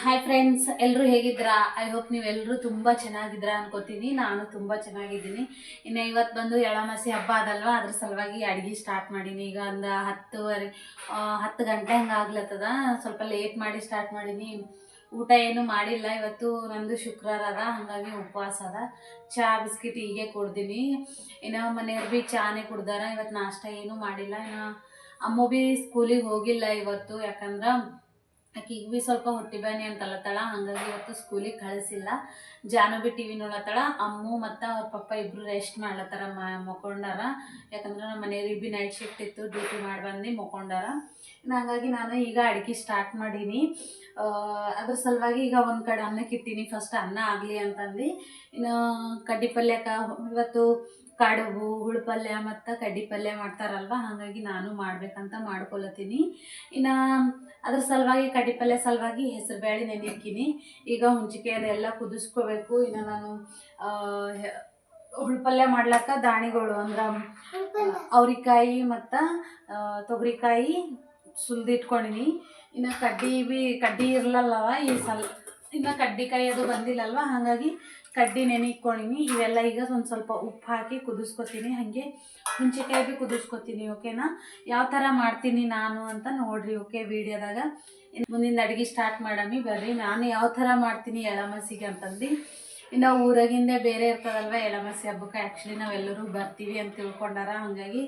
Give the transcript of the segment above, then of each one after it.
Hi friends ಎಲ್ಲರೂ ಹೇಗಿದ್ದೀರಾ I hope ನೀವೆಲ್ಲರೂ ತುಂಬ ಚೆನ್ನಾಗಿದ್ದೀರಾ ಅನ್ಕೋತೀನಿ. ನಾನು ತುಂಬ ಚೆನ್ನಾಗಿದ್ದೀನಿ. ಇನ್ನು ಇವತ್ತು ಬಂದು ಎಳಮಾಸಿ ಹಬ್ಬ ಅದಲ್ವಾ? ಅದ್ರ ಸಲುವಾಗಿ ಅಡುಗೆ ಸ್ಟಾರ್ಟ್ ಮಾಡೀನಿ. ಈಗ ಒಂದು ಹತ್ತುವರೆ ಹತ್ತು ಗಂಟೆ ಹಂಗೆ ಆಗ್ಲತ್ತದ. ಸ್ವಲ್ಪ ಲೇಟ್ ಮಾಡಿ ಸ್ಟಾರ್ಟ್ ಮಾಡೀನಿ. ಊಟ ಏನು ಮಾಡಿಲ್ಲ. ಇವತ್ತು ನಂದು ಶುಕ್ರವಾರ ಅದ. ಹಾಗಾಗಿ ಉಪವಾಸ ಅದ. ಚಹಾ ಬಿಸ್ಕಿಟ್ ಹೀಗೆ ಕುಡ್ದೀನಿ. ಇನ್ನು ಮನೆಯವ್ರು ಭೀ ಚಾನೇ ಕುಡ್ದಾರ. ಇವತ್ತು ನಾಷ್ಟ ಏನೂ ಮಾಡಿಲ್ಲ. ಇನ್ನು ಅಮ್ಮ ಭೀ ಸ್ಕೂಲಿಗೆ ಹೋಗಿಲ್ಲ ಇವತ್ತು. ಯಾಕಂದ್ರೆ ಆಕಿಗೆ ಭೀ ಸ್ವಲ್ಪ ಹೊಟ್ಟೆ ಬ್ಯಾನಿ ಅಂತಲತ್ತಳ ಹಾಗಾಗಿ ಇವತ್ತು ಸ್ಕೂಲಿಗೆ ಕಳಿಸಿಲ್ಲ. ಜಾನು ಭೀ ಟಿ ವಿ ನೋಡತ್ತಾಳ ಅಮ್ಮು ಮತ್ತು ಅವ್ರ ಪಪ್ಪ ಇಬ್ಬರು ರೆಸ್ಟ್ ಮಾಡ್ಲತ್ತಾರ ಮ, ಮಕ್ಕೊಂಡಾರ. ಯಾಕಂದ್ರೆ ನಮ್ಮ ಮನೆಯವ್ರಿಗೆ ಭೀ ನೈಟ್ ಶಿಫ್ಟ್ ಇತ್ತು ಡ್ಯೂಟಿ ಮಾಡಿ ಬಂದು ಮಕ್ಕೊಂಡಾರ. ಇನ್ನು ಹಾಗಾಗಿ ನಾನು ಈಗ ಅಡುಗೆ ಸ್ಟಾರ್ಟ್ ಮಾಡೀನಿ. ಅದ್ರ ಸಲುವಾಗಿ ಈಗ ಒಂದು ಕಡೆ ಅನ್ನಕ್ಕೆ ಇಟ್ಟೀನಿ. ಫಸ್ಟ್ ಅನ್ನ ಆಗಲಿ ಅಂತಂದು. ಇನ್ನು ಕಡ್ಡಿ ಪಲ್ಯಕ್ಕೆ, ಇವತ್ತು ಕಡುಬು ಹುಳು ಪಲ್ಯ ಮತ್ತು ಕಡ್ಡಿ ಪಲ್ಯ ಮಾಡ್ತಾರಲ್ವ? ಹಾಗಾಗಿ ನಾನು ಮಾಡ್ಬೇಕಂತ ಮಾಡ್ಕೊಳತ್ತೀನಿ ಇನ್ನು ಅದ್ರ ಸಲುವಾಗಿ ಕಡ್ಡಿ ಪಲ್ಯ ಸಲುವಾಗಿ ಹೆಸರು ಬೇಳೆ ನೆನೆಯಕ್ಕೀನಿ ಈಗ ಹುಂಚಿಕೆ ಅದೆಲ್ಲ ಕುದಿಸ್ಕೋಬೇಕು. ಇನ್ನು ನಾನು ಆ, ಹೆ- ಹುಳು ಪಲ್ಯ ಮಾಡ್ಲಕ್ಕ ದಾಣಿಗಳು ಅಂದ್ರೆ ಅವ್ರಿಕಾಯಿ ಮತ್ತು ತೊಗರಿಕಾಯಿ ಸುಲ್ದಿಟ್ಕೊಂಡಿನಿ. ಇನ್ನು ಕಡ್ಡಿ ಬಿ ಕಡ್ಡಿ ಇರಲಲ್ಲವ ಈ ಸಲ ಇನ್ನು ಕಡ್ಡಿಕಾಯಿ ಅದು ಬಂದಿಲ್ಲಲ್ವ? ಹಾಗಾಗಿ ಕಡ್ಡಿ ನೆನಿಕೊಂಡಿನಿ ಇವೆಲ್ಲ ಈಗ ಒಂದು ಸ್ವಲ್ಪ ಉಪ್ಪು ಹಾಕಿ ಕುದಿಸ್ಕೊತೀನಿ. ಹಾಗೆ ಹುಂಚೆಕಾಯಿ ಭೀ ಕುದಿಸ್ಕೊತೀನಿ ಓಕೆನಾ ಯಾವ ಥರ ಮಾಡ್ತೀನಿ ನಾನು ಅಂತ ನೋಡ್ರಿ ಓಕೆ ವಿಡಿಯೋದಾಗ. ಮುಂದಿನ ಅಡುಗೆ ಸ್ಟಾರ್ಟ್ ಮಾಡಮಿ ಬರ್ರಿ ನಾನು ಯಾವ ಥರ ಮಾಡ್ತೀನಿ ಎಳಮಸಿಗೆ ಅಂತಂದು. ಇನ್ನು ಊರಾಗಿಂದೆ ಬೇರೆ ಇರ್ತದಲ್ವ ಎಳಮಸಿ ಹಬ್ಬಕ್ಕೆ? ಆ್ಯಕ್ಚುಲಿ ನಾವೆಲ್ಲರೂ ಬರ್ತೀವಿ ಅಂತ ತಿಳ್ಕೊಂಡಾರ. ಹಾಗಾಗಿ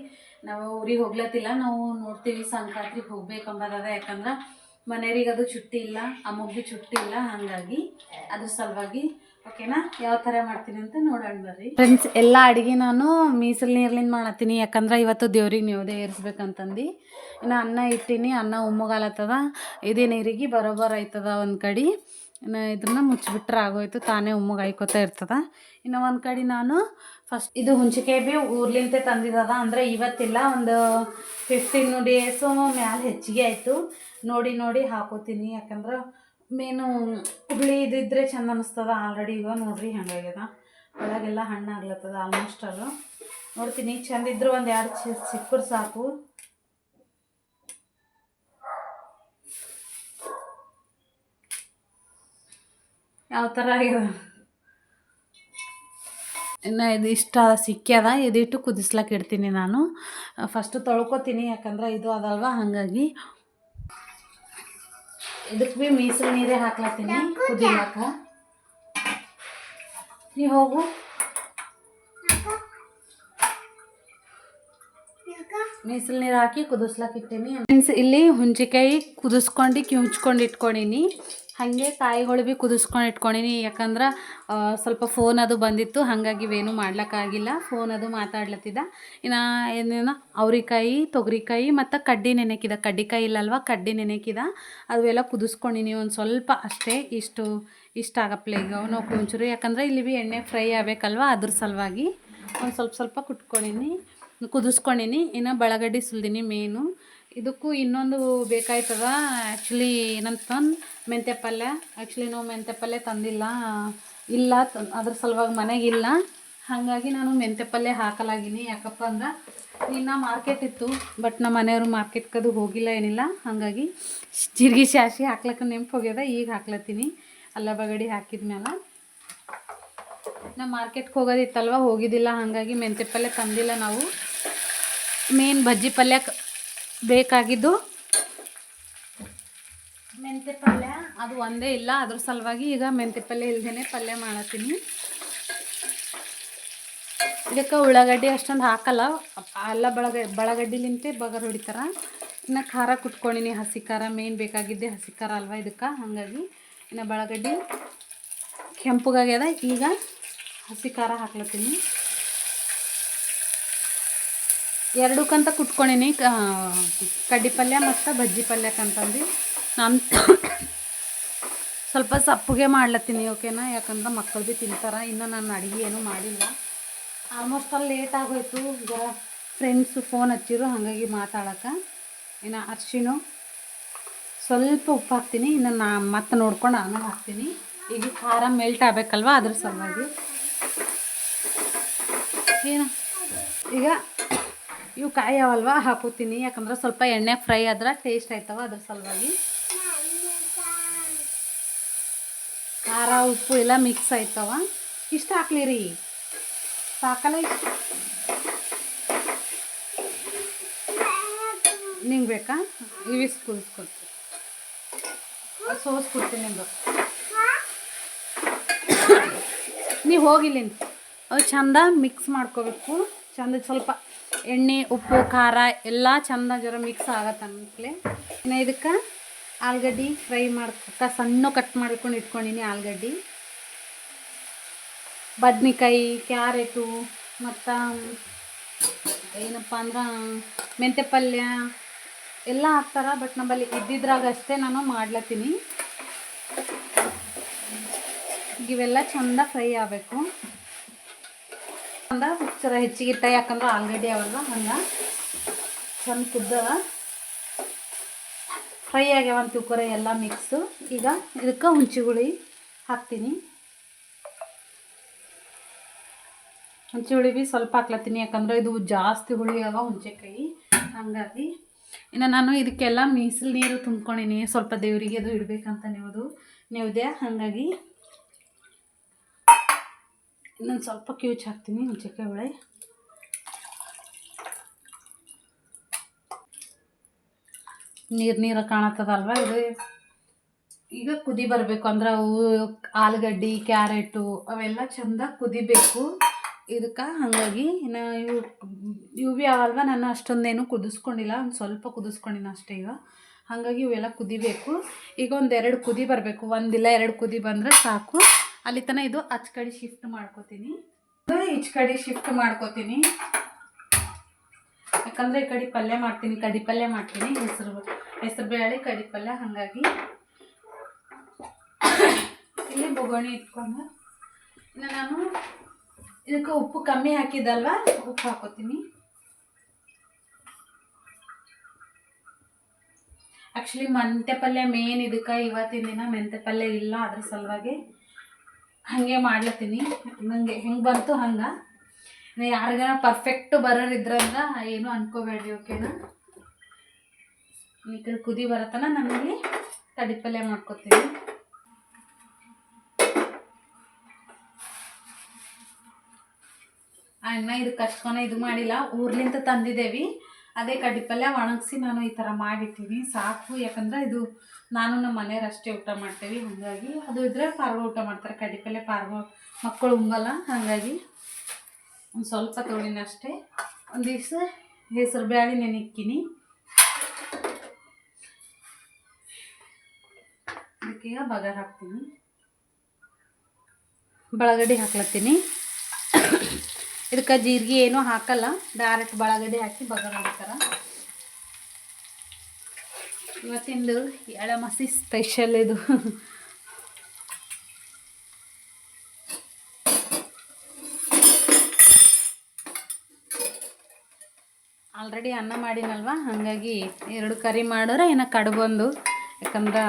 ನಾವು ಊರಿಗೆ ಹೋಗ್ಲತ್ತಿಲ್ಲ. ನಾವು ನೋಡ್ತೀವಿ ಸಂಕ್ರಾಂತಿಗೆ ಹೋಗ್ಬೇಕಂಬದದ. ಯಾಕಂದ್ರೆ ಮನೆಯವ್ರಿಗೆ ಅದು ಚುಟ್ಟಿ ಇಲ್ಲ ಅಮ್ಮಗೆ ಭೀ ಚುಟ್ಟಿ ಇಲ್ಲ, ಹಾಗಾಗಿ ಅದ್ರ ಸಲುವಾಗಿ ಓಕೆನಾ ಯಾವ ಥರ ಮಾಡ್ತೀನಿ ಅಂತ ನೋಡೋಣ ಬರ್ರಿ. ಫ್ರೆಂಡ್ಸ್ ಎಲ್ಲ ಅಡುಗೆ ನಾನು ಮೀಸಲು ನೀರ್ಲಿಂದ ಮಾಡತ್ತೀನಿ. ಯಾಕಂದ್ರೆ ಇವತ್ತು ದೇವ್ರಿಗೆ ನೀವದೇ ಏರಿಸ್ಬೇಕಂತಂದು. ಇನ್ನು ಅನ್ನ ಇಟ್ಟೀನಿ, ಅನ್ನ ಉಮ್ಮಗಾಲತ್ತದ ಇದೇ ನೀರಿಗೆ ಬರೋಬರ್ ಆಯ್ತದ ಒಂದು ಕಡೆ. ಇನ್ನು ಇದನ್ನ ಮುಚ್ಚಿಬಿಟ್ರೆ ಆಗೋಯ್ತು, ತಾನೇ ಉಮ್ಮಗೆ ಆಯ್ಕೋತಾ ಇರ್ತದ. ಇನ್ನು ಒಂದು ಕಡೆ ನಾನು ಫಸ್ಟ್ ಇದು ಹುಂಚಿಕಾಯಿ ಭೀ ಊರ್ಲಿಂತೆ ತಂದಿದ್ದದ ಅಂದರೆ ಇವತ್ತಿಲ್ಲ, ಒಂದು ಫಿಫ್ಟೀನ್ ಡೇಸು ಮ್ಯಾಲೆ ಹೆಚ್ಚಿಗೆ ಆಯಿತು. ನೋಡಿ ನೋಡಿ ಹಾಕೋತೀನಿ, ಯಾಕಂದ್ರೆ ಮೇನು ಹುಳಿ ಇದಿದ್ರೆ ಚಂದ ಅನ್ನಿಸ್ತದ ಆಲ್ರೆಡಿ ಇವಾಗ ನೋಡ್ರಿ ಹಂಗಾಗ್ಯದ ಒಳಗೆಲ್ಲ ಹಣ್ಣು ಆಗ್ಲತ್ತದ ಆಲ್ಮೋಸ್ಟ್ ಅದು. ನೋಡ್ತೀನಿ, ಚಂದ ಇದ್ರೆ ಒಂದು ಎರಡು ಚಿ ಸಿಕ್ಕರು ಸಾಕು. ಯಾವ ಥರ ಇನ್ನು ಇದು ಇಷ್ಟ ಸಿಕ್ಕ್ಯದ ಇದಿಟ್ಟು ಕುದಿಸ್ಲಕ್ಕೆ ಇಡ್ತೀನಿ ನಾನು. ಫಸ್ಟು ತೊಳ್ಕೊತೀನಿ, ಯಾಕಂದ್ರೆ ಇದು ಅದಲ್ವ, ಹಾಗಾಗಿ ಇದಕ್ಕೆ ಭೀ ಮೀಸಲು ನೀರೇ ಹಾಕ್ಲತ್ತೀನಿ ಕುದಿಲಕ್ಕ ನೀವು ಹೋಗು. ಮೀಸಲು ನೀರು ಹಾಕಿ ಕುದಿಸ್ಲಕ್ಕೆ ಇಟ್ಟೀನಿ. ಮೀನ್ಸ್ ಇಲ್ಲಿ ಹುಂಚಿಕಾಯಿ ಕುದಿಸ್ಕೊಂಡು, ಕಿವುಚ್ಕೊಂಡು ಇಟ್ಕೊಂಡೀನಿ. ಹಾಗೆ ಕಾಯಿಗಳು ಭೀ ಕುದಿಸ್ಕೊಂಡು ಇಟ್ಕೊಂಡೀನಿ. ಯಾಕಂದ್ರೆ ಸ್ವಲ್ಪ ಫೋನ್ ಅದು ಬಂದಿತ್ತು. ಹಾಗಾಗಿ ಇವೇನು ಮಾಡ್ಲಿಕ್ಕಾಗಿಲ್ಲ ಫೋನ್ ಅದು ಮಾತಾಡ್ಲತ್ತಿದ್ದ ಇನ್ನು ಏನೇನು ಅವ್ರಿಕಾಯಿ, ತೊಗರಿಕಾಯಿ ಮತ್ತು ಕಡ್ಡಿ ನೆನೆಕಿದ. ಕಡ್ಡಿಕಾಯಿ ಇಲ್ಲಲ್ವ, ಕಡ್ಡಿ ನೆನೆಕಿದ. ಅವೆಲ್ಲ ಕುದಿಸ್ಕೊಂಡಿನಿ ಒಂದು ಸ್ವಲ್ಪ ಅಷ್ಟೇ. ಇಷ್ಟು, ಇಷ್ಟ ಆಗಪ್ಲೆ ಈಗ. ನಾವು ಕುಂಚೂರು. ಯಾಕಂದ್ರೆ ಇಲ್ಲಿ ಭೀ ಎಣ್ಣೆ ಫ್ರೈ ಆಗಬೇಕಲ್ವ, ಅದ್ರ ಸಲುವಾಗಿ ಒಂದು ಸ್ವಲ್ಪ ಸ್ವಲ್ಪ ಕುಟ್ಕೊಂಡಿನಿ, ಕುದಿಸ್ಕೊಂಡಿನಿ. ಇನ್ನು ಬಳಗಡ್ಡಿ ಸುಲ್ದಿನಿ ಮೇನು ಇದಕ್ಕೂ ಇನ್ನೊಂದು ಬೇಕಾಯ್ತದ? ಆ್ಯಕ್ಚುಲಿ ಏನಂತಂದು ಮೆಂತ್ಯ ಪಲ್ಯ. ಆ್ಯಕ್ಚುಲಿ ನಾವು ಮೆಂತ್ಯ ಪಲ್ಯ ತಂದಿಲ್ಲ. ಇಲ್ಲ ಅದ್ರ ಸಲುವಾಗಿ ಮನೆಗೆ ಇಲ್ಲ. ಹಾಗಾಗಿ ನಾನು ಮೆಂತ್ಯ ಪಲ್ಯ ಹಾಕಲಾಗಿನಿ. ಯಾಕಪ್ಪ ಅಂದ್ರೆ ಇನ್ನು ಮಾರ್ಕೆಟ್ ಇತ್ತು ಬಟ್ ನಮ್ಮ ಮನೆಯವರು ಮಾರ್ಕೆಟ್ಗದು ಹೋಗಿಲ್ಲ ಏನಿಲ್ಲ. ಹಾಗಾಗಿ ಜೀರಿಗೆ ಶಾಸಿ ಹಾಕ್ಲಕ್ಕ ನೆಂಪು ಹೋಗ್ಯದ, ಈಗ ಹಾಕ್ಲತ್ತೀನಿ. ಅಲ್ಲ ಬಗಡಿ ಹಾಕಿದ್ಮೇಲೆ ನಾ ಮಾರ್ಕೆಟ್ಗೆ ಹೋಗೋದಿತ್ತಲ್ವ ಹೋಗಿದ್ದಿಲ್ಲ. ಹಾಗಾಗಿ ಮೆಂತ್ಯ ಪಲ್ಯ ತಂದಿಲ್ಲ ನಾವು. ಮೇನ್ ಬಜ್ಜಿ ಪಲ್ಯಕ್ಕೆ ಬೇಕಾಗಿದ್ದು ಮೆಂತ್ಯ ಪಲ್ಯ, ಅದು ಒಂದೇ ಇಲ್ಲ, ಅದ್ರ ಸಲುವಾಗಿ ಈಗ ಮೆಂತೆ ಪಲ್ಯ ಇಲ್ದೇ ಪಲ್ಯ ಮಾಡತ್ತೀನಿ. ಇದಕ್ಕೆ ಉಳ್ಳಾಗಡ್ಡಿ ಅಷ್ಟೊಂದು ಹಾಕಲ್ಲ ಎಲ್ಲ ಬಳಗ, ಬಳಗಡ್ಡಿಲಿಂತೆ ಬಗರ್ ಹೊಡಿತಾರ. ಇನ್ನು ಖಾರ ಕುಟ್ಕೊಂಡಿನಿ, ಹಸಿ ಖಾರ, ಮೇನ್ ಬೇಕಾಗಿದ್ದೆ ಹಸಿ ಖಾರ ಅಲ್ವಾ ಇದಕ್ಕೆ, ಹಾಗಾಗಿ ಇನ್ನು ಬಳಗಡ್ಡಿ ಕೆಂಪುಗಾಗ್ಯದ, ಈಗ ಹಸಿ ಖಾರ ಹಾಕ್ಲತ್ತೀನಿ. ಎರಡಕ್ಕಂತ ಕುಟ್ಕೊಂಡಿನಿ ಕ- ಕಡ್ಡಿ ಪಲ್ಯ ಮತ್ತು ಬಜ್ಜಿ ಪಲ್ಯಕ್ಕಂತಂದು ನಾನು ಸ್ವಲ್ಪ ಸಪ್ಪಗೆ ಮಾಡ್ಲತ್ತೀನಿ, ಓಕೆನಾ? ಯಾಕಂದ್ರೆ ಮಕ್ಕಳು ಭೀ ತಿಂತಾರೆ, ಇನ್ನು ನಾನು ಅಡುಗೆ ಏನೂ ಮಾಡಿಲ್ಲ. ಆಲ್ಮೋಸ್ಟ್ ಅಲ್ಲಿ ಲೇಟ್ ಆಗೋಯ್ತು. ಈಗ ಫ್ರೆಂಡ್ಸು ಫೋನ್ ಹಚ್ಚಿರು, ಹಾಗಾಗಿ ಮಾತಾಡೋಕೆ. ಇನ್ನು ಅರ್ಶಿನೂ ಸ್ವಲ್ಪ ಉಪ್ಪು ಹಾಕ್ತೀನಿ, ಇನ್ನು ನಾ ಮತ್ತೆ ನೋಡ್ಕೊಂಡು ಆಮೇಲೆ ಹಾಕ್ತೀನಿ. ಈಗ ಖಾರ ಮೆಲ್ಟ್ ಆಗಬೇಕಲ್ವ ಅದ್ರ ಸಲುವಾಗಿ. ಏನು? ಈಗ ಇವು ಕಾಯಿ ಅವಲ್ವ ಹಾಕೋತೀನಿ ಯಾಕಂದ್ರೆ ಸ್ವಲ್ಪ ಎಣ್ಣೆ ಫ್ರೈ ಆದ್ರೆ ಟೇಸ್ಟ್ ಆಯ್ತವ ಅದ್ರ ಸಲುವಾಗಿ. ಖಾರ, ಉಪ್ಪು ಎಲ್ಲ ಮಿಕ್ಸ್ ಆಯ್ತವ. ಇಷ್ಟು ಹಾಕ್ಲಿ ರೀ ಸಾಕಲ್ಲ ನಿಂಗೆ ಬೇಕಾ? ಇವಿಸ್ ಕುದಿಸ್ಕೊಡ್ತೀನಿ ಸೋಸ್ಕೊಡ್ತೀನಿ ನಿಮ್ದು ನೀವು ಹೋಗಿಲ್ಲ ಅದು ಚಂದ ಮಿಕ್ಸ್ ಮಾಡ್ಕೋಬೇಕು. ಚಂದ ಸ್ವಲ್ಪ ಎಣ್ಣೆ, ಉಪ್ಪು, ಖಾರ ಎಲ್ಲ ಚಂದ ಜರ ಮಿಕ್ಸ್ ಆಗತ್ತೆ ಅನ್ಕಲೆ ಇನ್ನು ಇದಕ್ಕೆ ಆಲೂಗಡ್ಡಿ ಫ್ರೈ ಮಾಡ್ಕೊತ ಸಣ್ಣ ಕಟ್ ಮಾಡ್ಕೊಂಡು ಇಟ್ಕೊಂಡಿನಿ ಆಲೂಗಡ್ಡಿ. ಬದ್ನೆಕಾಯಿ, ಕ್ಯಾರೆಟು ಮತ್ತು ಏನಪ್ಪ ಅಂದ್ರೆ ಮೆಂತ್ಯ ಪಲ್ಯ ಎಲ್ಲ ಹಾಕ್ತಾರ ಬಟ್ ನಮ್ಮಲ್ಲಿ ಇದ್ದಿದ್ರಾಗ ಅಷ್ಟೇ ನಾನು ಮಾಡ್ಲತ್ತೀನಿ. ಇವೆಲ್ಲ ಚಂದ ಫ್ರೈ ಆಗಬೇಕು. ಚರ ಹೆಚ್ಚಿಗೆ ಇಟ್ಟ, ಯಾಕಂದ್ರೆ ಆಲ್ರೆಡಿ ಅವಲ್ಲ ಹಂಗೆ ಚಂದ ಕುದ್ದವ ಫ್ರೈ ಆಗ್ಯಾವ ಅಂತ ತಿಳ್ಕೊರೆ ಎಲ್ಲ ಮಿಕ್ಸು ಈಗ ಇದಕ್ಕೆ ಹುಂಚಿಗುಳಿ ಹಾಕ್ತೀನಿ. ಹುಂಚಿ ಹುಳಿ ಭೀ ಸ್ವಲ್ಪ ಹಾಕ್ಲತ್ತೀನಿ, ಯಾಕಂದ್ರೆ ಇದು ಜಾಸ್ತಿ ಹುಳಿ ಅವ ಹುಂಚೆಕಾಯಿ ಹಾಗಾಗಿ ಇನ್ನು ನಾನು ಇದಕ್ಕೆಲ್ಲ ಮೀಸಲು ನೀರು ತುಂಬ್ಕೊಂಡಿನಿ. ಸ್ವಲ್ಪ ದೇವರಿಗೆ ಅದು ಇಡಬೇಕಂತ ನೀವು ನೀವದೇ ಹಾಗಾಗಿ ಇನ್ನೊಂದು ಸ್ವಲ್ಪ ಕ್ಯೂಚ್ ಹಾಕ್ತೀನಿ ಹುಂಚೆಕಾಯಿ ಹುಳಿ. ನೀರು ನೀರು ಕಾಣತ್ತದಲ್ವ ಇದು? ಈಗ ಕುದಿ ಬರಬೇಕು ಅಂದ್ರೆ ಅವು ಆಲೂಗಡ್ಡೆ, ಕ್ಯಾರೆಟು, ಅವೆಲ್ಲ ಚಂದ ಕುದಿಬೇಕು. ಇದಕ್ಕೆ ಹಾಗಾಗಿ ಇನ್ನು ಇವು ಇವು ಭೀ ಅವಲ್ವ ನಾನು ಅಷ್ಟೊಂದೇನು ಕುದಿಸ್ಕೊಂಡಿಲ್ಲ, ಒಂದು ಸ್ವಲ್ಪ ಕುದಿಸ್ಕೊಂಡಿನ ಅಷ್ಟೇ ಈಗ. ಹಾಗಾಗಿ ಇವೆಲ್ಲ ಕುದಿಬೇಕು. ಈಗ ಒಂದು ಎರಡು ಕುದಿ ಬರಬೇಕು. ಒಂದಿಲ್ಲ, ಎರಡು ಕುದಿ ಬಂದರೆ ಸಾಕು. ಅಲ್ಲಿ ತನಕ ಇದು ಅಚ್ ಕಡೆ ಶಿಫ್ಟ್ ಮಾಡ್ಕೋತೀನಿ. ಈಚ್ ಕಡೆ ಶಿಫ್ಟ್ ಮಾಡ್ಕೋತೀನಿ. ಯಾಕಂದರೆ ಈ ಕಡೆ ಪಲ್ಯ ಮಾಡ್ತೀನಿ, ಕಡಿ ಪಲ್ಯ ಮಾಡ್ತೀನಿ. ಹೆಸರು ಹೆಸರು ಬೇಳೆ, ಕಡಿ ಪಲ್ಯ, ಹಾಗಾಗಿ. ಇಲ್ಲಿ ಬೊಗಣಿ ಇಟ್ಕೊಂಡು. ಇನ್ನು ನಾನು ಇದಕ್ಕೆ ಉಪ್ಪು ಕಮ್ಮಿ ಹಾಕಿದ್ದಲ್ವ? ಉಪ್ಪು ಹಾಕೋತೀನಿ. ಆ್ಯಕ್ಚುಲಿ ಮೆಂತೆ ಪಲ್ಯ ಮೇನ್ ಇದಕ್ಕೆ ಇವತ್ತಿನ ದಿನ ಮೆಂತ್ಯ ಪಲ್ಯ ಇಲ್ಲ ಅದ್ರ ಸಲುವಾಗಿ. ಹಾಗೆ ಮಾಡ್ಲತ್ತೀನಿ. ನನಗೆ ಹೆಂಗೆ ಬಂತು ಹಂಗೆ? ಯಾರಿಗಾರ ಪರ್ಫೆಕ್ಟ್ ಬರೋರಿದ್ರಂದ ಏನು ಅನ್ಕೋಬೇಡ್ರಿ ಓಕೆನಾ ಈ ಕಡೆ ಕುದಿ ಬರತ್ತನ ನಾನಲ್ಲಿ ತಡಿಪಲ್ಯ ಮಾಡ್ಕೊತೀನಿ. ಅಣ್ಣ ಇದು ಕಷ್ಕೊನ ಇದು ಮಾಡಿಲ್ಲ. ಊರ್ಲಿಂತ ತಂದಿದ್ದೇವೆ ಅದೇ ಕಡ್ಡಿ ಪಲ್ಯ ಒಣಗಿಸಿ ನಾನು ಈ ಥರ ಮಾಡಿಟ್ಟಿನಿ. ಸಾಕು, ಯಾಕಂದ್ರೆ ಇದು ನಾನು ನಮ್ಮ ಮನೆಯವ್ರು ಅಷ್ಟೇ ಊಟ ಮಾಡ್ತೀವಿ. ಹಾಗಾಗಿ ಅದು ಇದ್ರೆ ಪಾರ್ವ ಊಟ ಮಾಡ್ತಾರೆ. ಕಡ್ಡಿ ಪಲ್ಯ ಪಾರ್ವ ಮಕ್ಕಳು ಉಂಬಲ್ಲ ಹಾಗಾಗಿ ಒಂದು ಸ್ವಲ್ಪ ತೊಳಿನ ಅಷ್ಟೇ. ಒಂದು ದಿವಸ ಹೆಸರು ಬೇಳೆ ನೆನಿಕ್ಕಿನಿ. ಅದಕ್ಕೆ ಬಗಾರ್ ಹಾಕ್ತೀನಿ. ಬಳಗಡಿ ಹಾಕ್ಲತ್ತೀನಿ. ಇದಕ್ಕೆ ಜೀರಿಗೆ ಏನೂ ಹಾಕಲ್ಲ. ಡೈರೆಕ್ಟ್ ಬಳಗಡೆ ಹಾಕಿ ಬಗರ್ ಮಾಡ್ತಾರೆ. ಇವತ್ತಿಂದು ಎಳಮಸಿ ಸ್ಪೆಷಲ್ ಇದು. ಆಲ್ರೆಡಿ ಅನ್ನ ಮಾಡಿನಲ್ವ? ಹಾಗಾಗಿ ಎರಡು ಕರಿ ಮಾಡೋರೆ ಏನ ಕಡ್ಬಂದು ಯಾಕಂದ್ರೆ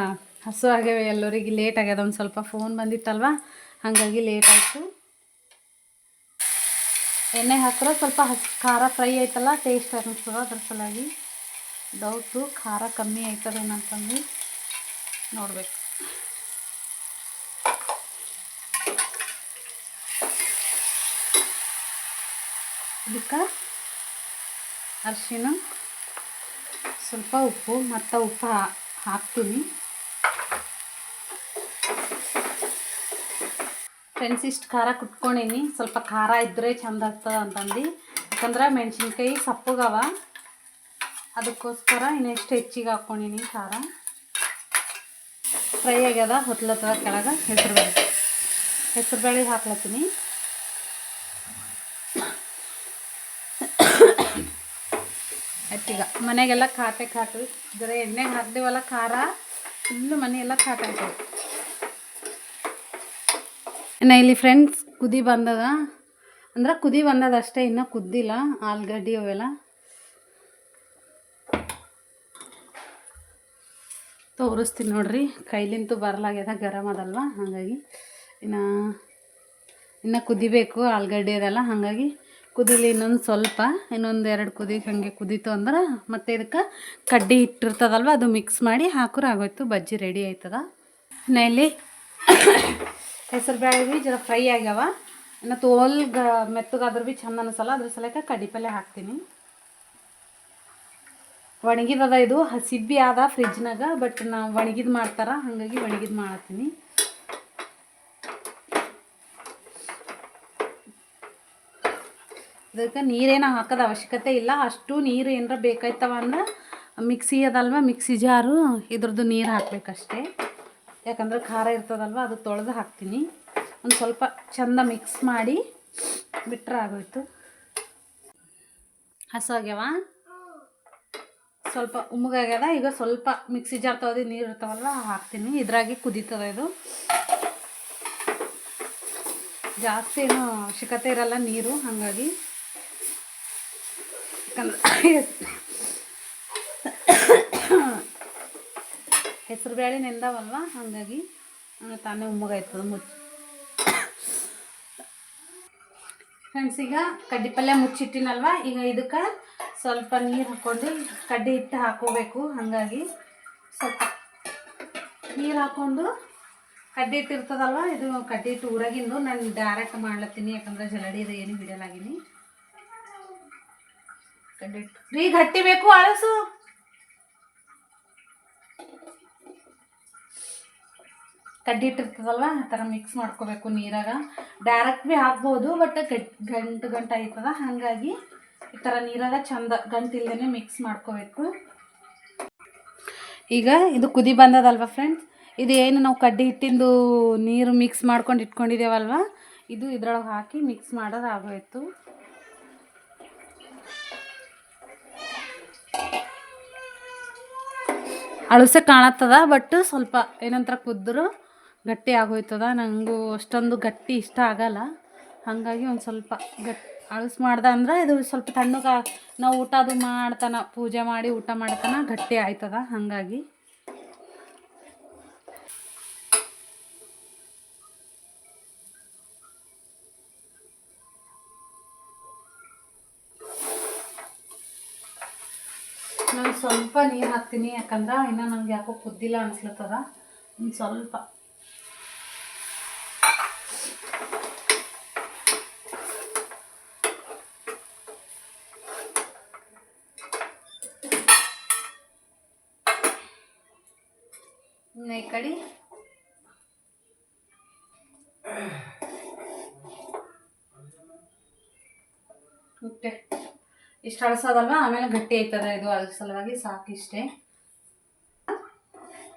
ಹಸು ಆಗ್ಯಾವೆ ಎಲ್ಲರಿಗೆ ಲೇಟ್ ಆಗ್ಯದ ಒಂದು ಸ್ವಲ್ಪ ಫೋನ್ ಬಂದಿತ್ತಲ್ವ? ಹಾಗಾಗಿ ಲೇಟ್ ಆಯಿತು. ಎಣ್ಣೆ ಹಾಕಿದ್ರೆ ಸ್ವಲ್ಪ ಖಾರ ಫ್ರೈ ಆಯ್ತಲ್ಲ ಟೇಸ್ಟ್ ಅನ್ನಿಸ್ತದೆ ಅದ್ರ ಸಲುವಾಗಿ ಡೌಟು ಖಾರ ಕಮ್ಮಿ ಆಯ್ತದೇನಂತಂದು ನೋಡಬೇಕು. ಇದಕ್ಕೆ ಅರಿಶಿನ ಸ್ವಲ್ಪ ಉಪ್ಪು, ಮತ್ತು ಉಪ್ಪು ಹಾಕ್ತೀನಿ. ಫ್ರೆಂಡ್ಸ್, ಇಷ್ಟು ಖಾರ ಕುಟ್ಕೊಂಡೀನಿ. ಸ್ವಲ್ಪ ಖಾರ ಇದ್ದರೆ ಚಂದ ಆಗ್ತದೆ ಅಂತಂದು. ಯಾಕಂದ್ರೆ ಮೆಣಸಿನ್ಕಾಯಿ ಸಪ್ಪಗವ. ಅದಕ್ಕೋಸ್ಕರ ಇನ್ನೆಷ್ಟು ಹೆಚ್ಚಿಗೆ ಹಾಕ್ಕೊಂಡೀನಿ ಖಾರ. ಫ್ರೈ ಆಗ್ಯದ ಹೊತ್ಲತ್ತದ ಕೆಳಗೆ ಹೆಸರುಬೇಳೆ. ಬೇಳೆ ಹೆಸರು ಬೇಳೆ ಹಾಕ್ಲತ್ತೀನಿ. ಹೆಚ್ಚಿಗೆ ಮನೆಗೆಲ್ಲ ಖಾತೆ ಖಾತು ಜರ ಎಣ್ಣೆಗೆ ಹಾಕ್ದೇವಲ್ಲ ಖಾರ ಫುಲ್ಲು ಮನೆಯೆಲ್ಲ ಖಾಟ ಇನ್ನು ಇಲ್ಲಿ ಫ್ರೆಂಡ್ಸ್ ಕುದಿ ಬಂದದ. ಅಂದ್ರೆ ಕುದಿ ಬಂದದ ಅಷ್ಟೇ ಇನ್ನೂ ಕುದ್ದಿಲ್ಲ, ಆಲೂಗಡ್ಡೆ ಅವೆಲ್ಲ. ತೋರಿಸ್ತೀನಿ ನೋಡ್ರಿ, ಕೈಲಿಂತೂ ಬರಲಾಗ್ಯದ ಗರಮ್ ಅದಲ್ವ? ಹಾಗಾಗಿ ಇನ್ನು ಇನ್ನು ಕುದಿಬೇಕು, ಆಲೂಗಡ್ಡೆ ಅದೆಲ್ಲ. ಹಾಗಾಗಿ ಕುದಿಲಿ ಇನ್ನೊಂದು ಸ್ವಲ್ಪ, ಇನ್ನೊಂದು ಎರಡು ಕುದಿ ಹಾಗೆ ಕುದೀತು ಅಂದ್ರೆ ಮತ್ತೆ ಇದಕ್ಕೆ ಕಡ್ಡಿ ಇಟ್ಟಿರ್ತದಲ್ವ, ಅದು ಮಿಕ್ಸ್ ಮಾಡಿ ಹಾಕೋರು ಆಗೋಯ್ತು, ಬಜ್ಜಿ ರೆಡಿ ಆಯ್ತದ. ಇಲ್ಲಿ ಹೆಸರು ಬೇಳೆ ಭೀ ಜರ ಫ್ರೈ ಆಗ್ಯಾವ. ಇನ್ನು ತೋಲ್ ಗ ಮೆತ್ತಗಾದ್ರೂ ಭೀ ಚಂದ ಅನಿಸಲ್ಲ, ಅದ್ರ ಸಲಕ್ಕೆ ಕಡಿಪಲ್ಲೆ ಹಾಕ್ತೀನಿ. ಒಣಗಿದದ ಇದು ಹಸಿಬ್ಬಿ ಆದ ಫ್ರಿಜ್ನಾಗ ಬಟ್ ನಾ ಒಣಗಿದ್ ಮಾಡ್ತಾರ, ಹಾಗಾಗಿ ಒಣಗಿದ್ ಮಾಡತ್ತೀನಿ ಅದಕ್ಕೆ ನೀರೇನು ಹಾಕೋದ ಅವಶ್ಯಕತೆ ಇಲ್ಲ, ಅಷ್ಟು ನೀರು ಏನಾರ ಬೇಕಾಯ್ತವ ಅಂದ್ರೆ, ಮಿಕ್ಸಿ ಅದಲ್ವ, ಮಿಕ್ಸಿ ಜಾರು, ಇದ್ರದ್ದು ನೀರು ಹಾಕಬೇಕಷ್ಟೇ. ಯಾಕಂದ್ರೆ ಖಾರ ಇರ್ತದಲ್ವ, ಅದು ತೊಳೆದು ಹಾಕ್ತೀನಿ. ಒಂದು ಸ್ವಲ್ಪ ಚಂದ ಮಿಕ್ಸ್ ಮಾಡಿ ಬಿಟ್ಟರೆ ಆಗೋಯ್ತು. ಹಸಾಗ್ಯವ ಸ್ವಲ್ಪ ಉಮ್ಮಗಾಗ್ಯದ ಈಗ ಸ್ವಲ್ಪ ಮಿಕ್ಸಿ ಜಾರ್ ತೊಳೆದು ನೀರು ಇರ್ತಾವಲ್ಲ ಹಾಕ್ತೀನಿ. ಇದ್ರಾಗಿ ಕುದೀತದ ಇದು. ಜಾಸ್ತಿ ಏನು ಅವಶ್ಯಕತೆ ಇರಲ್ಲ ನೀರು, ಹಾಗಾಗಿ. ಯಾಕಂದ್ರೆ ಹೆಸರು ಬೇಳೆ ನೆಂದವಲ್ವ? ಹಾಗಾಗಿ ತಾನೇ ಉಮ್ಮಗಾಯ್ತದ ಮುಚ್ಚಿ. ಫ್ರೆಂಡ್ಸ್ ಈಗ ಕಡ್ಡಿ ಪಲ್ಯ ಮುಚ್ಚಿಟ್ಟಿನಲ್ವ? ಈಗ ಇದಕ್ಕೆ ಸ್ವಲ್ಪ ನೀರು ಹಾಕ್ಕೊಂಡು ಕಡ್ಡಿ ಹಿಟ್ಟು ಹಾಕೋಬೇಕು. ಹಾಗಾಗಿ ಸ್ವಲ್ಪ ನೀರು ಹಾಕ್ಕೊಂಡು ಕಡ್ಡಿ ಹಿಟ್ಟು ಇದು ಕಡ್ಡಿ ಹಿಟ್ಟು ಊರಾಗಿಂದು ನಾನು ಡೈರೆಕ್ಟ್ ಮಾಡ್ಲತ್ತೀನಿ, ಯಾಕಂದ್ರೆ ಜಲಡಿ ಇದೆ, ಏನು ಹಿಡಿಯಲಾಗಿನಿ ಕಡ್ಡಿ ಹಿಟ್ಟು. ರೀ ಗಟ್ಟಿ ಬೇಕು, ಅಳಸು. ಕಡ್ಡಿ ಇಟ್ಟಿರ್ತದಲ್ವ ಆ ಥರ ಮಿಕ್ಸ್ ಮಾಡ್ಕೋಬೇಕು ನೀರಾಗ. ಡೈರೆಕ್ಟ್ ಭೀ ಹಾಕ್ಬೋದು ಬಟ್ ಗಟ್, ಗಂಟು ಗಂಟು ಆಯ್ತದ? ಹಾಗಾಗಿ ಈ ಥರ ನೀರಾಗ ಚಂದ ಗಂಟು ಮಿಕ್ಸ್ ಮಾಡ್ಕೋಬೇಕು. ಈಗ ಇದು ಕುದಿ ಬಂದದಲ್ವ ಫ್ರೆಂಡ್ಸ್ ಇದು ಏನು ನಾವು ಕಡ್ಡಿ ಹಿಟ್ಟಿಂದು ನೀರು ಮಿಕ್ಸ್ ಮಾಡ್ಕೊಂಡು ಇಟ್ಕೊಂಡಿದ್ದೇವಲ್ವ? ಇದು ಇದ್ರೊಳಗೆ ಹಾಕಿ ಮಿಕ್ಸ್ ಮಾಡೋದು ಆಗೋಯ್ತು ಅಳಸೆ ಕಾಣತ್ತದ ಬಟ್ ಸ್ವಲ್ಪ ಏನಂತರ ಕುದ್ರು ಗಟ್ಟಿ ಆಗೋಯ್ತದ. ನನಗೂ ಅಷ್ಟೊಂದು ಗಟ್ಟಿ ಇಷ್ಟ ಆಗಲ್ಲ. ಹಾಗಾಗಿ ಒಂದು ಸ್ವಲ್ಪ ಗಟ್ಟಿ ಅಳಸು ಮಾಡ್ದೆ ಅಂದ್ರೆ ಇದು ಸ್ವಲ್ಪ ತಣ್ಣಗ ನಾವು ಊಟ ಅದು ಮಾಡ್ತಾನ, ಪೂಜೆ ಮಾಡಿ ಊಟ ಮಾಡ್ತಾನ ಗಟ್ಟಿ ಆಯ್ತದ. ಹಾಗಾಗಿ ನಾನು ಸ್ವಲ್ಪ ನೀರು ಹಾಕ್ತೀನಿ. ಯಾಕಂದ್ರೆ ಇನ್ನೂ ನನಗೆ ಯಾಕೋ ಕುದ್ದಿಲ್ಲ ಅನ್ಸ್ಲತ್ತದ. ಒಂದು ಸ್ವಲ್ಪ ಇನ್ನು ಈ ಕಡೆ ಓಕೆ ಇಷ್ಟು ಅಳಸೋದಲ್ವ ಆಮೇಲೆ ಗಟ್ಟಿ ಆಯ್ತದ ಇದು ಅದ್ರ ಸಲುವಾಗಿ ಸಾಕಿಷ್ಟೇ.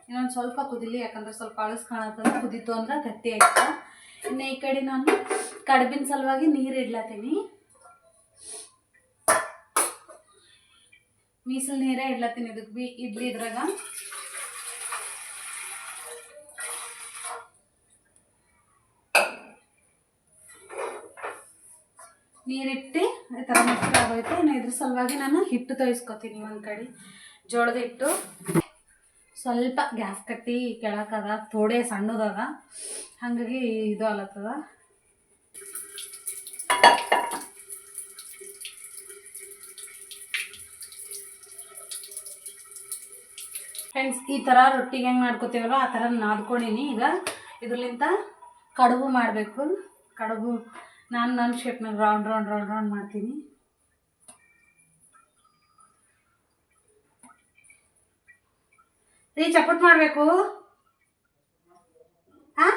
ಇನ್ನೊಂದು ಸ್ವಲ್ಪ ಕುದಿಲಿ, ಯಾಕಂದ್ರೆ ಸ್ವಲ್ಪ ಅಳಸ್ ಕಾಣತ್ತದ ಕುದೀತು ಅಂದ್ರೆ ಗಟ್ಟಿ ಆಯ್ತದ ಇನ್ನು ಈ ಕಡೆ ನಾನು ಕಡುಬಿನ ಸಲುವಾಗಿ ನೀರು ಇಡ್ಲತ್ತೀನಿ. ಮೀಸಲು ನೀರೇ ಇಡ್ಲತ್ತೀನಿ ಇದಕ್ಕೆ ಬಿ ಇಡ್ಲಿ ಇದ್ರಾಗ. ನೀರಿಟ್ಟು ಈ ಥರ ಮೊಸರು ಆಗೋಯ್ತು. ಇನ್ನು ಇದ್ರ ಸಲುವಾಗಿ ನಾನು ಹಿಟ್ಟು ತೋಯಿಸ್ಕೊತೀನಿ ಒಂದು ಕಡೆ. ಜೋಳದ ಹಿಟ್ಟು. ಸ್ವಲ್ಪ ಗ್ಯಾಸ್ ಕಟ್ಟಿ ಕೆಳಕದ ಥೋಡೆ ಸಣ್ಣದದ ಹಾಗಾಗಿ ಇದು ಅಲತ್ತದ. ಫ್ರೆಂಡ್ಸ್ ಈ ಥರ ರೊಟ್ಟಿಗೆ ಹೆಂಗೆ ಮಾಡ್ಕೋತೀವಲ್ಲ ಆ ಥರ ನಾದ್ಕೊಂಡಿನಿ. ಈಗ ಇದ್ರಲಿಂತ ಕಡುಬು ಮಾಡಬೇಕು. ಕಡುಬು ನಾನು ನನ್ನ ಶೇಪ್ನಾಗ ರೌಂಡ್ ರೌಂಡ್ ರೌಂಡ್ ರೌಂಡ್ ಮಾಡ್ತೀನಿ. ರೀ ಚಪ್ಪಟ್ ಮಾಡಬೇಕು. ಹಾಂ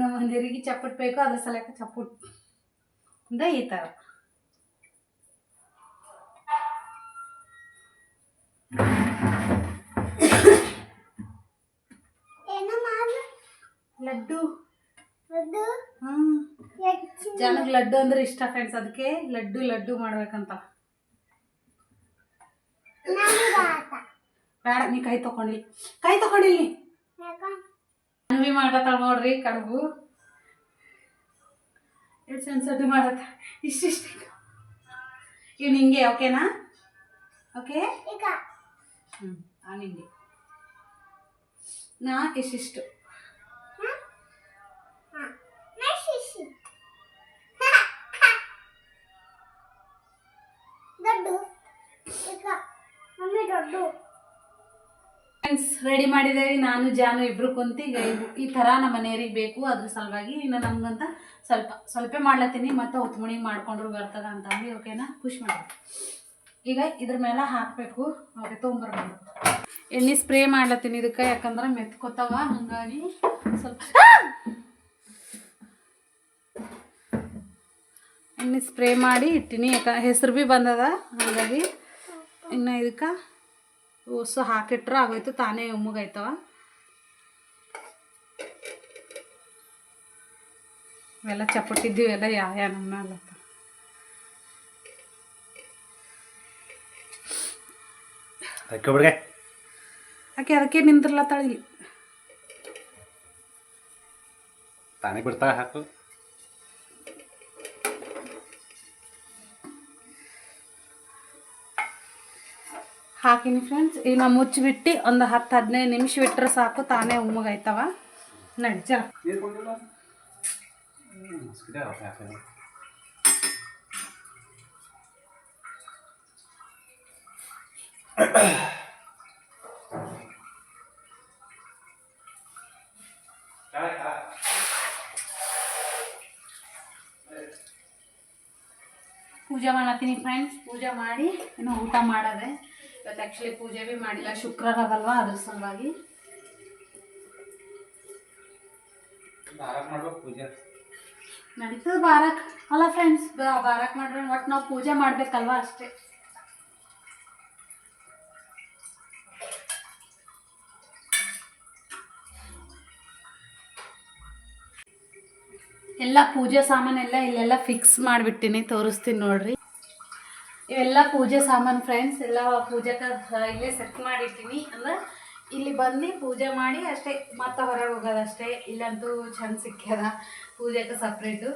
ನಮ್ಮ ಮಂದಿರಿಗೆ ಚಪ್ಪಟ್ ಬೇಕು ಅದ್ರ ಸಲಕ್ಕೆ ಚಪ್ಪಟ್. ಅಂದ್ರೆ ಈ ಥರ ಲಡ್ಡು. ಹ್ಞೂ ಜನಕ್ಕೆ ಲಡ್ಡು ಅಂದ್ರೆ ಇಷ್ಟ ಫ್ರೆಂಡ್ಸ್ ಅದಕ್ಕೆ ಲಡ್ಡು ಲಡ್ಡು ಮಾಡ್ಬೇಕಂತ. ಬೇಡ, ನೀ ಕೈ ತಗೊಂಡಿಲ್ಲ ಕೈ ತಗೊಂಡಿಲ್ಲ ನೀ. ಮಾಡತ್ತಾಳ ನೋಡ್ರಿ ಕಡುಬು. ಎಷ್ಟು ಸಣ್ಣ ಮಾಡತ್ತ. ಇಷ್ಟಿಷ್ಟ ಇವ್ ನಿಂಗೆ, ಓಕೆನಾ? ಓಕೆ? ಹ್ಞೂ ಆ ನಿಂಗೆ. ನಾ ಇಷ್ಟಿಷ್ಟು ಫ್ರೆಂಡ್ಸ್ ರೆಡಿ ಮಾಡಿದ್ದೇವೆ. ನಾನು, ಜಾನು ಇಬ್ರು ಕುಂತು ಈಗ ಈ ಥರ ನಮ್ಮ ಮನೆಯವ್ರಿಗೆ ಬೇಕು. ಅದ್ರ ಸಲುವಾಗಿ ಇನ್ನು ನಮ್ಗಂತ ಸ್ವಲ್ಪ ಸ್ವಲ್ಪ ಮಾಡ್ಲತ್ತೀನಿ. ಮತ್ತು ಉತ್ಮುಣಿ ಮಾಡ್ಕೊಂಡ್ರು ಬರ್ತದ ಅಂತ ಅಂದ್ರೆ ಓಕೆನಾ ಖುಷಿ ಮಾಡಿ ಈಗ ಇದ್ರ ಮೇಲೆ ಹಾಕಬೇಕು. ಓಕೆ ತೊಗೊಂಬರ್ಬೋದು ಎಣ್ಣೆ ಸ್ಪ್ರೇ ಮಾಡ್ಲತ್ತೀನಿ ಇದಕ್ಕೆ. ಯಾಕಂದ್ರೆ ಮೆತ್ಕೋತಾವ. ಹಾಗಾಗಿ ಸ್ವಲ್ಪ ಎಣ್ಣೆ ಸ್ಪ್ರೇ ಮಾಡಿ ಇಟ್ಟಿನಿ. ಯಾಕ ಹೆಸರು ಭೀ ಬಂದದ. ಹಾಗಾಗಿ ಇನ್ನು ಇದಕ್ಕೆ ಓಸು ಹಾಕಿಟ್ರೆ ಆಗೋಯ್ತು ತಾನೇ ಉಮ್ಮಗಾಯ್ತವ ಇವೆಲ್ಲ ಚಪ್ಪಟ್ಟಿದ್ದೀವಿ ಎಲ್ಲ ಯಾವ ಯಾವ ನಮ್ಮ ಅಲ್ಲತ್ತ ಆಕೆ ಅದಕ್ಕೆ ನಿಂದ್ರಲ್ಲ ತಳಿ ತಾನೇ ಬಿಡ್ತಾ ಹಾಕು. ಹಾಕಿನಿ ಫ್ರೆಂಡ್ಸ್ ನಾವು ಮುಚ್ಚಿಬಿಟ್ಟು ಒಂದು ಹತ್ತು ಹದಿನೈದು ನಿಮಿಷ ಬಿಟ್ಟರೆ ಸಾಕು, ತಾನೇ ಉಮ್ಮಗಾಯ್ತವ. ನಡಿ ಪೂಜೆ ಮಾಡತ್ತೀನಿ ಫ್ರೆಂಡ್ಸ್ ಪೂಜೆ ಮಾಡಿ, ಇನ್ನು ಊಟ ಮಾಡೋದೆ. ಇವತ್ತು ಆ್ಯಕ್ಚುಲಿ ಪೂಜೆ ಭೀ ಮಾಡಿಲ್ಲ. ಶುಕ್ರವಾರ ಅದಲ್ವಾ? ಅದ್ರ ಸಲುವಾಗಿ. ನಡೀತದೆ ಬಾರಕ್. ಅಲ್ಲ ಫ್ರೆಂಡ್ಸ್ ಬಾರಕ್ ಮಾಡ್ರೆ. ಒಟ್ಟು ನಾವು ಪೂಜೆ ಮಾಡ್ಬೇಕಲ್ವಾ ಅಷ್ಟೇ. ಎಲ್ಲ ಪೂಜೆ ಸಾಮಾನೆಲ್ಲ ಇಲ್ಲೆಲ್ಲ ಫಿಕ್ಸ್ ಮಾಡಿಬಿಟ್ಟಿನಿ. ತೋರಿಸ್ತೀನಿ ನೋಡ್ರಿ. ಇವೆಲ್ಲ ಪೂಜೆ ಸಾಮಾನು ಫ್ರೆಂಡ್ಸ್ ಎಲ್ಲ ಪೂಜೆಗೆ ಇಲ್ಲೇ ಸೆಟ್ ಮಾಡಿರ್ತೀನಿ. ಅಂದ್ರೆ ಇಲ್ಲಿ ಬಂದು ಪೂಜೆ ಮಾಡಿ ಅಷ್ಟೇ, ಮತ್ತೆ ಹೊರಗೆ ಹೋಗೋದಷ್ಟೇ. ಇಲ್ಲಂತೂ ಚಂದ ಸಿಕ್ಕ್ಯದ ಪೂಜೆಗೆ ಸಪ್ರೇಟು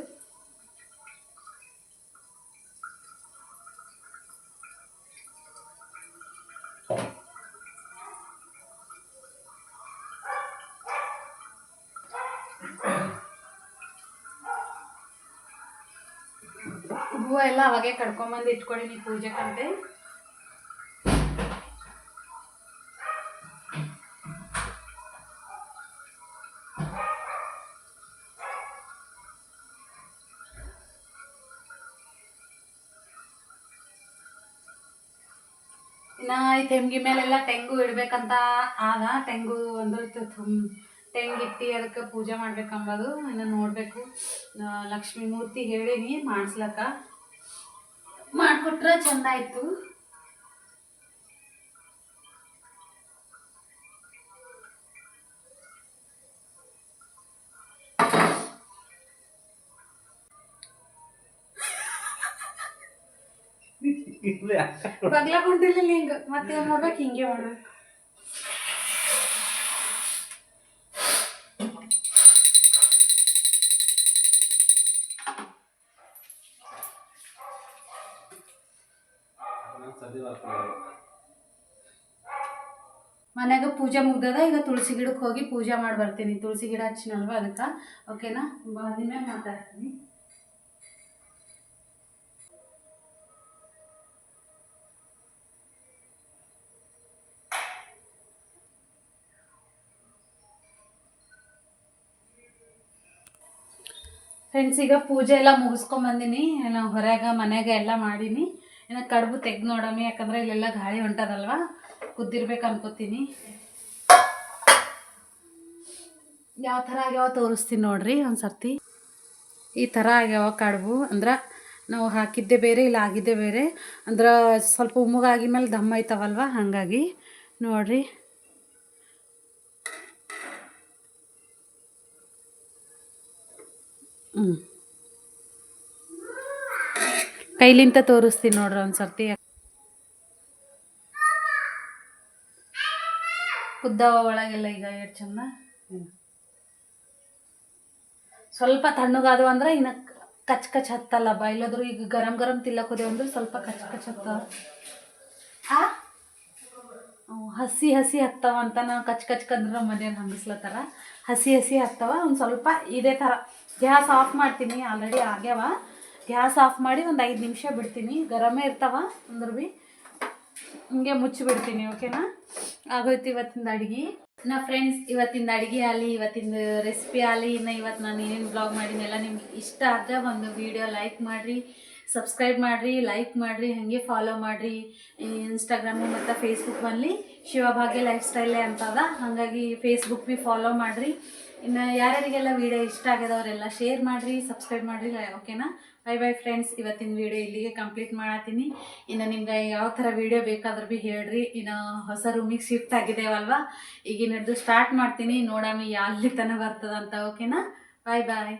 ಹೂವು ಎಲ್ಲ ಅವಾಗೆ ಕಡ್ಕೊಂಬಂದು ಇಟ್ಕೊಂಡಿನಿ ಪೂಜೆಗಂತೆ ಇನ್ನ ಈ ತೆಂಗಿ ಮೇಲೆಲ್ಲ ತೆಂಗು ಇಡ್ಬೇಕಂತ ಆಗ ತೆಂಗು ಒಂದು ತು- ತುಮ್- ತೆಂಗಿಟ್ಟಿ ಅದಕ್ಕೆ ಪೂಜೆ ಮಾಡ್ಬೇಕಂಬೋದು ಇನ್ನು ನೋಡಬೇಕು. ಲಕ್ಷ್ಮೀ ಮೂರ್ತಿ ಹೇಳೀನಿ ಮಾಡಿಸ್ಲಕ್ಕ. ಮಾಡಿಕೊಟ್ರೆ ಚಂದ ಆಯಿತು ಬಗ್ಲ ಕೊಂಡಿರ್ಲಿಲ್ಲ ಹಿಂಗೆ ಮತ್ತೆ ನೋಡ್ಬೇಕು ಮಾಡ್ಬೇಕು ಹಿಂಗೆ ಮಾಡ್ಬೇಕು. ಪೂಜೆ ಮುಗ್ದದ, ಈಗ ತುಳಸಿ ಗಿಡಕ್ಕೆ ಹೋಗಿ ಪೂಜೆ ಮಾಡಿ ಬರ್ತೀನಿ. ತುಳಸಿ ಗಿಡ ಹಚ್ಚಿನಲ್ವ ಅದಕ್ಕೆ? ಓಕೆನಾ ಬಾದಿನ ಮಾತಾಡ್ತೀನಿ. ಫ್ರೆಂಡ್ಸ್ ಈಗ ಪೂಜೆ ಎಲ್ಲ ಮುಗಿಸ್ಕೊಂಬಂದಿನಿ ಏನೋ ಹೊರಗೆ ಮನೆಗೆ ಎಲ್ಲ ಮಾಡೀನಿ. ಏನೋ ಕಡುಬು ತೆಗ್ದು ನೋಡಮಿ ಯಾಕಂದರೆ ಇಲ್ಲೆಲ್ಲ ಗಾಳಿ ಹೊಂಟದಲ್ವಾ? ಕುದ್ದಿರ್ಬೇಕು ಅನ್ಕೋತೀನಿ ಯಾವ ಥರ ಆಗ್ಯಾವ ತೋರಿಸ್ತೀನಿ ನೋಡ್ರಿ ಒಂದು ಸರ್ತಿ ಈ ಥರ ಆಗ್ಯಾವ ಕಡುಬು. ಅಂದ್ರೆ ನಾವು ಹಾಕಿದ್ದೆ ಬೇರೆ, ಇಲ್ಲ ಆಗಿದ್ದೆ ಬೇರೆ. ಅಂದ್ರೆ ಸ್ವಲ್ಪ ಉಮ್ಮಗಾಗಿ ಮೇಲೆ ದಮ್ಮ ಐತವಲ್ವ? ಹಾಗಾಗಿ ನೋಡ್ರಿ. ಹ್ಞೂ ಕೈಲಿಂತ ತೋರಿಸ್ತೀನಿ ನೋಡ್ರಿ ಒಂದು ಸರ್ತಿ ಉದ್ದವ ಒಳಗೆಲ್ಲ ಈಗ ಎಷ್ಟು ಚಂದ. ಸ್ವಲ್ಪ ತಣ್ಣಗಾದವು ಅಂದ್ರೆ ಇನ್ನು ಕಚ್ ಕಚ್ ಹತ್ತಲ್ಲ ಬಾಯ್ಲಾದ್ರು ಈಗ ಗರಂ ಗರಂ ತಿಲ್ಲಕ್ ಹೋದೆವು ಅಂದ್ರೆ ಸ್ವಲ್ಪ ಕಚ್ ಕಚ್ ಹತ್ತ. ಹಸಿ ಹಸಿ ಹತ್ತವ ಅಂತ ನಾವು ಕಚ್ ಕಚ್ ಕಂದ್ರೆ ಮನೇಲಿ ಹಂಗಿಸ್ಲತ್ತಾರ. ಹಸಿ ಹಸಿ ಹತ್ತವ ಒಂದು ಸ್ವಲ್ಪ ಇದೇ ಥರ ಗ್ಯಾಸ್ ಆಫ್ ಮಾಡ್ತೀನಿ ಆಲ್ರೆಡಿ ಆಗ್ಯಾವ. ಗ್ಯಾಸ್ ಆಫ್ ಮಾಡಿ ಒಂದು ಐದು ನಿಮಿಷ ಬಿಡ್ತೀನಿ. ಗರಮೇ ಇರ್ತಾವ ಅಂದ್ರೆ ಭೀ ಹಿಂಗೆ ಮುಚ್ಚಿಬಿಡ್ತೀನಿ ಓಕೆನಾ? ಆಗೋಯ್ತು ಇವತ್ತಿಂದ ಅಡುಗೆ. ನಾ ಫ್ರೆಂಡ್ಸ್ ಇವತ್ತಿಂದ ಅಡುಗೆ ಆಗಲಿ ಇವತ್ತಿನ ರೆಸಿಪಿ ಆಗಲಿ, ಇನ್ನು ಇವತ್ತು ನಾನು ಏನೇನು ಬ್ಲಾಗ್ ಮಾಡಿನೆಲ್ಲ ನಿಮ್ಗೆ ಇಷ್ಟ ಆದರೆ ಒಂದು ವಿಡಿಯೋ ಲೈಕ್ ಮಾಡಿರಿ ಸಬ್ಸ್ಕ್ರೈಬ್ ಮಾಡಿರಿ ಲೈಕ್ ಮಾಡಿರಿ, ಹಾಗೆ ಫಾಲೋ ಮಾಡಿರಿ. ಇನ್ಸ್ಟಾಗ್ರಾಮು ಮತ್ತು ಫೇಸ್ಬುಕ್ ಬಂದು ಶಿವಭಾಗ್ಯ ಲೈಫ್ ಸ್ಟೈಲೇ ಅಂತದ ಹಾಗಾಗಿ ಫೇಸ್ಬುಕ್ ಭೀ ಫಾಲೋ ಮಾಡಿರಿ. ಇನ್ನು ಯಾರ್ಯಾರಿಗೆಲ್ಲ ವಿಡಿಯೋ ಇಷ್ಟ ಆಗ್ಯದವರೆಲ್ಲ ಶೇರ್ ಮಾಡಿರಿ ಸಬ್ಸ್ಕ್ರೈಬ್ ಮಾಡಿರಿ ಓಕೆನಾ ಬೈ ಬೈ ಫ್ರೆಂಡ್ಸ್ ಇವತ್ತಿನ ವಿಡಿಯೋ ಇಲ್ಲಿಗೆ ಕಂಪ್ಲೀಟ್ ಮಾಡತ್ತೀನಿ ಇನ್ನು ನಿಮ್ಗೆ ಯಾವ ಥರ ವಿಡಿಯೋ ಬೇಕಾದ್ರೂ ಭೀ ಹೇಳ್ರಿ. ಇನ್ನು ಹೊಸ ರೂಮಿಗೆ ಶಿಫ್ಟ್ ಆಗಿದ್ದೇವಲ್ವಾ? ಈಗ ಹಿಡಿದು ಸ್ಟಾರ್ಟ್ ಮಾಡ್ತೀನಿ. ನೋಡಾಮಿ ಯಾವ ತನಕ ಬರ್ತದಂತ ಓಕೆನಾ ಬಾಯ್ ಬಾಯ್